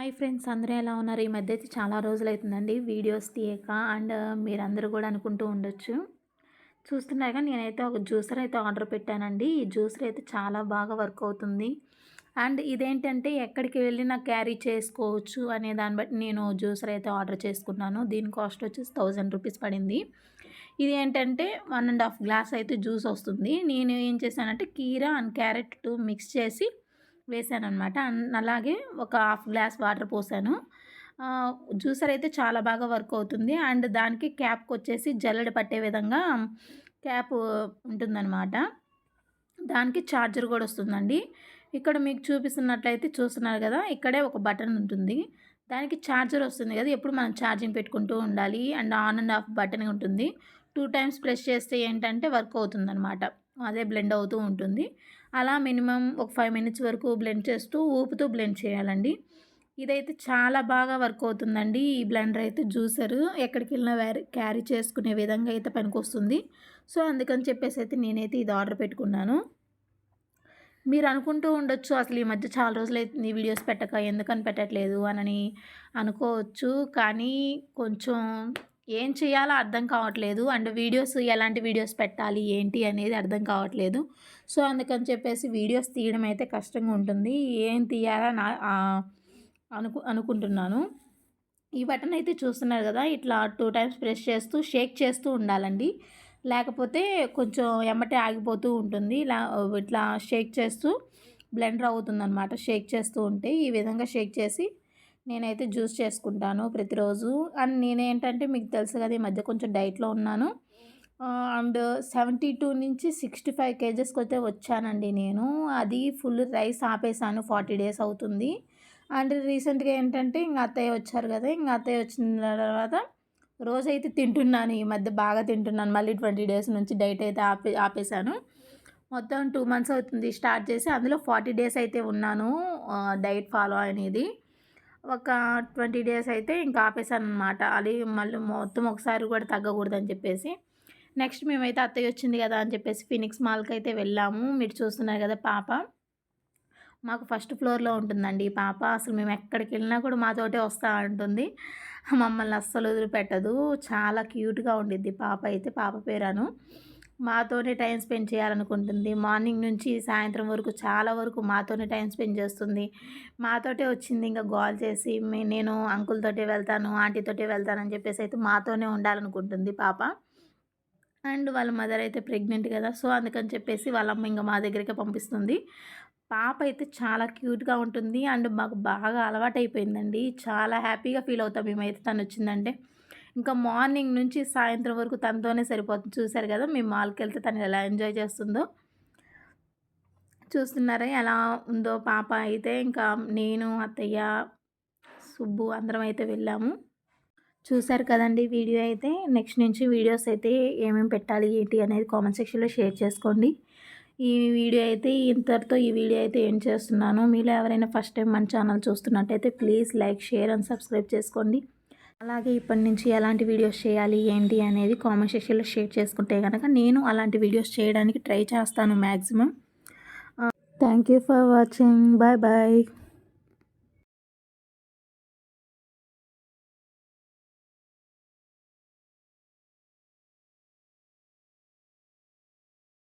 Hi friends అందరూ ఎలా ఉన్నారు? ఈ మధ్య అయితే చాలా రోజులు అవుతుందండి వీడియోస్ తీయక అండ్ uh, మీరందరూ కూడా అనుకుంటూ ఉండొచ్చు. చూస్తున్నారుగా నేనైతే ఒక జ్యూసర్ అయితే ఆర్డర్ పెట్టానండి. ఈ జ్యూసర్ అయితే చాలా బాగా వర్క్ అవుతుంది. అండ్ ఇదేంటంటే ఎక్కడికి వెళ్ళినా క్యారీ చేసుకోవచ్చు అనే దాన్ని బట్టి నేను జ్యూసర్ అయితే ఆర్డర్ చేసుకున్నాను. దీని కాస్ట్ వచ్చేసి థౌజండ్ రూపీస్ పడింది. ఇది ఏంటంటే వన్ అండ్ హాఫ్ గ్లాస్ అయితే జ్యూస్ వస్తుంది. నేను ఏం చేశానంటే కీరా అండ్ క్యారెట్ మిక్స్ చేసి వేసాను అనమాట అలాగే ఒక హాఫ్ గ్లాస్ వాటర్ పోసాను. జ్యూసర్ అయితే చాలా బాగా వర్క్ అవుతుంది. అండ్ దానికి క్యాప్కి వచ్చేసి జల్లెడ పట్టే విధంగా క్యాప్ ఉంటుందన్నమాట దానికి ఛార్జర్ కూడా వస్తుందండి. ఇక్కడ మీకు చూపిస్తున్నట్లయితే చూస్తున్నారు కదా ఇక్కడే ఒక బటన్ ఉంటుంది. దానికి ఛార్జర్ వస్తుంది కదా ఎప్పుడు మనం ఛార్జింగ్ పెట్టుకుంటూ ఉండాలి. And on and off button ఉంటుంది. టూ టైమ్స్ ప్రెస్ చేస్తే ఏంటంటే వర్క్ అవుతుందన్నమాట అదే బ్లెండ్ అవుతూ ఉంటుంది. అలా మినిమం ఒక ఫైవ్ మినిట్స్ వరకు బ్లెండ్ చేస్తూ ఊపుతూ బ్లెండ్ చేయాలండి. ఇదైతే చాలా బాగా వర్క్ అవుతుందండి. ఈ బ్లెండర్ అయితే జ్యూసర్ ఎక్కడికి వెళ్ళినా క్యారీ చేసుకునే విధంగా అయితే పనికొస్తుంది సో అందుకని చెప్పేసి అయితే నేనైతే ఇది ఆర్డర్ పెట్టుకున్నాను. మీరు అనుకుంటూ ఉండొచ్చు అసలు ఈ మధ్య చాలా రోజులు అయితే వీడియోస్ పెట్టక ఎందుకని పెట్టట్లేదు అని అనుకోవచ్చు. కానీ కొంచెం ఏం చేయాలో అర్థం కావట్లేదు. అండ్ వీడియోస్ ఎలాంటి వీడియోస్ పెట్టాలి ఏంటి అనేది అర్థం కావట్లేదు. సో అందుకని చెప్పేసి వీడియోస్ తీయడం అయితే కష్టంగా ఉంటుంది. ఏం తీయాలా నా అనుకు అనుకుంటున్నాను. ఈ బటన్ అయితే చూస్తున్నారు కదా ఇట్లా టూ టైమ్స్ ప్రెస్ చేస్తూ షేక్ చేస్తూ ఉండాలండి. లేకపోతే కొంచెం ఎమ్మటే ఆగిపోతూ ఉంటుంది. ఇలా ఇట్లా షేక్ చేస్తూ బ్లెండర్ అవుతుందనమాట షేక్ చేస్తూ ఉంటే ఈ విధంగా షేక్ చేసి నేనైతే జ్యూస్ చేసుకుంటాను ప్రతిరోజు. అండ్ నేనేంటంటే మీకు తెలుసు కదా ఈ మధ్య కొంచెం డైట్లో ఉన్నాను. అండ్ సెవెంటీ టూ నుంచి సిక్స్టీ ఫైవ్ కేజెస్కి అయితే వచ్చానండి నేను. అది ఫుల్ రైస్ ఆపేసాను ఫార్టీ డేస్ అవుతుంది. అండ్ రీసెంట్గా ఏంటంటే ఇంకా అత్తయ్య వచ్చారు కదా ఇంకా అత్తయ్య వచ్చిన తర్వాత రోజైతే తింటున్నాను. ఈ మధ్య బాగా తింటున్నాను. మళ్ళీ ట్వంటీ డేస్ నుంచి డైట్ అయితే ఆపే ఆపేసాను మొత్తం టూ మంత్స్ అవుతుంది. స్టార్ట్ చేసి అందులో ఫార్టీ డేస్ అయితే ఉన్నాను డైట్ ఫాలో అనేది. ఒక ట్వంటీ డేస్ అయితే ఇంకా ఆపేసాను అనమాట అది మళ్ళీ మొత్తం ఒకసారి కూడా తగ్గకూడదని చెప్పేసి. నెక్స్ట్ మేమైతే అత్తయ్య వచ్చింది కదా అని చెప్పేసి ఫినిక్స్ మాల్కి అయితే వెళ్ళాము. మీరు చూస్తున్నారు కదా పాప. మాకు ఫస్ట్ ఫ్లోర్లో ఉంటుందండి ఈ పాప. అసలు మేము ఎక్కడికి వెళ్ళినా కూడా మాతోటే వస్తూ ఉంటుంది మమ్మల్ని అస్సలు వదిలిపెట్టదు. చాలా క్యూట్గా ఉండిద్ది పాప అయితే పాప పేరాను. మాతోనే టైం స్పెండ్ చేయాలనుకుంటుంది. మార్నింగ్ నుంచి సాయంత్రం వరకు చాలా వరకు మాతోనే టైం స్పెండ్ చేస్తుంది. మాతోటే వచ్చింది ఇంకా గోల్ చేసి నేను అంకుల్తోటే వెళ్తాను ఆంటీతోటే వెళ్తానని చెప్పేసి అయితే మాతోనే ఉండాలనుకుంటుంది పాప. అండ్ వాళ్ళ మదర్ అయితే ప్రెగ్నెంట్ కదా సో అందుకని చెప్పేసి వాళ్ళ అమ్మ ఇంకా మా దగ్గరికి పంపిస్తుంది. పాప అయితే చాలా క్యూట్గా ఉంటుంది. అండ్ మాకు బాగా అలవాటైపోయిందండి. చాలా హ్యాపీగా ఫీల్ అవుతాం మేమైతే తను వచ్చిందంటే. ఇంకా మార్నింగ్ నుంచి సాయంత్రం వరకు తనతోనే సరిపోతుంది. చూశారు కదా మేము మాల్కి వెళ్తే తను ఎలా ఎంజాయ్ చేస్తుందో. చూస్తున్నారా ఎలా ఉందో పాప అయితే. ఇంకా నేను అత్తయ్య సుబ్బు అందరం అయితే వెళ్ళాము. చూశారు కదండి వీడియో అయితే. నెక్స్ట్ నుంచి వీడియోస్ అయితే ఏమేమి పెట్టాలి ఏంటి అనేది కామెంట్ సెక్షన్లో షేర్ చేసుకోండి. ఈ వీడియో అయితే ఇంతటితో ఈ వీడియో అయితే ఏం చేస్తున్నాను. మీలో ఎవరైనా ఫస్ట్ టైం మన ఛానల్ చూస్తున్నట్టయితే please like share and subscribe చేసుకోండి. అలాగే ఇప్పటి నుంచి ఎలాంటి వీడియోస్ చేయాలి ఏంటి అనేది కామెంట్ సెక్షన్లో షేర్ చేసుకుంటే కనుక నేను అలాంటి వీడియోస్ చేయడానికి ట్రై చేస్తాను maximum thank you for watching bye bye